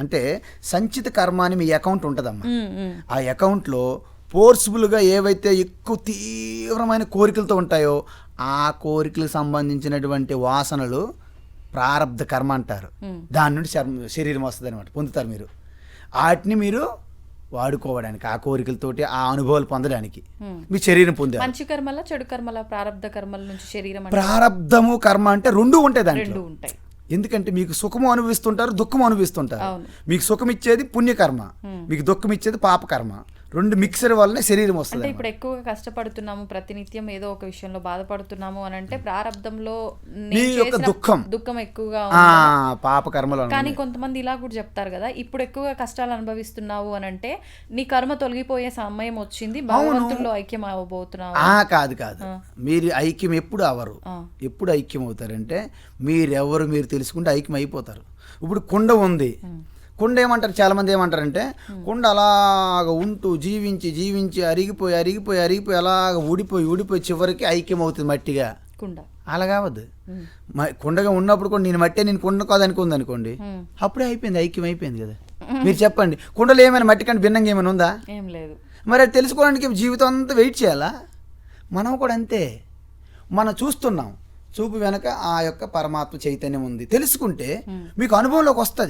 అంటే సంచిత కర్మ అని మీ అకౌంట్ ఉంటుందమ్మా. ఆ అకౌంట్లో ఫోర్స్ఫుల్గా ఏవైతే ఎక్కువ తీవ్రమైన కోరికలతో ఉంటాయో ఆ కోరికలకు సంబంధించినటువంటి వాసనలు ప్రారంధ కర్మ అంటారు. దాని నుండి శరీరం వస్తుంది అనమాట పొందుతారు మీరు. వాటిని మీరు వాడుకోవడానికి ఆ కోరికలతోటి ఆ అనుభవాలు పొందడానికి. మీ శరీరం పొందారు. మంచి కర్మల చెడు కర్మల ప్రారంధ కర్మల నుంచి శరీరం ప్రారంధము కర్మ అంటే రెండు ఉంటాయి రెండు దాంట్లో ఉంటాయి. ఎందుకంటే మీకు సుఖము అనుభవిస్తుంటారు దుఃఖము అనుభవిస్తుంటారు. మీకు సుఖం ఇచ్చేది పుణ్యకర్మ మీకు దుఃఖం ఇచ్చేది పాపకర్మ. రెండు మిక్సర్ వల్లనే శరీరం అంటే వస్తుంది ఇప్పుడు ఎక్కువగా కష్టపడుతున్నాము ప్రతినిత్యం ఏదో ఒక విషయంలో బాధపడుతున్నాము అని అంటే ప్రారంధంలో మీ నేను యొక్క దుఃఖం. దుఃఖం ఎక్కువగా. పాపకర్మలు అన్నమాట. కానీ కొంతమంది ఇలా కూడా చెప్తారు కదా ఇప్పుడు ఎక్కువగా కష్టాలు అనుభవిస్తున్నావు అని అంటే నీ కర్మ తొలగిపోయే సమయం వచ్చింది భగవంతుల్లో ఐక్యం అవ్వబోతున్నావు కాదు కాదు. మీరు ఐక్యం ఎప్పుడు అవరు. ఎప్పుడు ఐక్యం అవుతారంటే మీరెవరు మీరు తెలుసుకుంటే ఐక్యం అయిపోతారు ఇప్పుడు కుండ ఉంది. కుండ ఏమంటారు చాలా మంది ఏమంటారంటే కుండ అలాగ ఉంటూ జీవించి జీవించి అరిగిపోయి అరిగిపోయి అరిగిపోయి అలాగ ఊడిపోయి ఊడిపోయి చివరికి ఐక్యం అవుతుంది మట్టిగా. కుండ. అలా కావద్దు. మ- కుండగా ఉన్నప్పుడు కూడా నేను మట్టే నేను కుండ కాదనుకుంది అనుకోండి. అప్పుడే అయిపోయింది ఐక్యం అయిపోయింది కదా మీరు చెప్పండి కుండలో ఏమైనా మట్టి కంటే భిన్నంగా ఏమైనా ఉందా? ఏం లేదు. మరి అది తెలుసుకోవడానికి జీవితం అంతా వెయిట్ చేయాలా? మనం కూడా అంతే. మనం చూస్తున్నాం చూపు వెనక ఆ యొక్క పరమాత్మ చైతన్యం ఉంది. తెలుసుకుంటే మీకు అనుభవంలోకి వస్తుంది.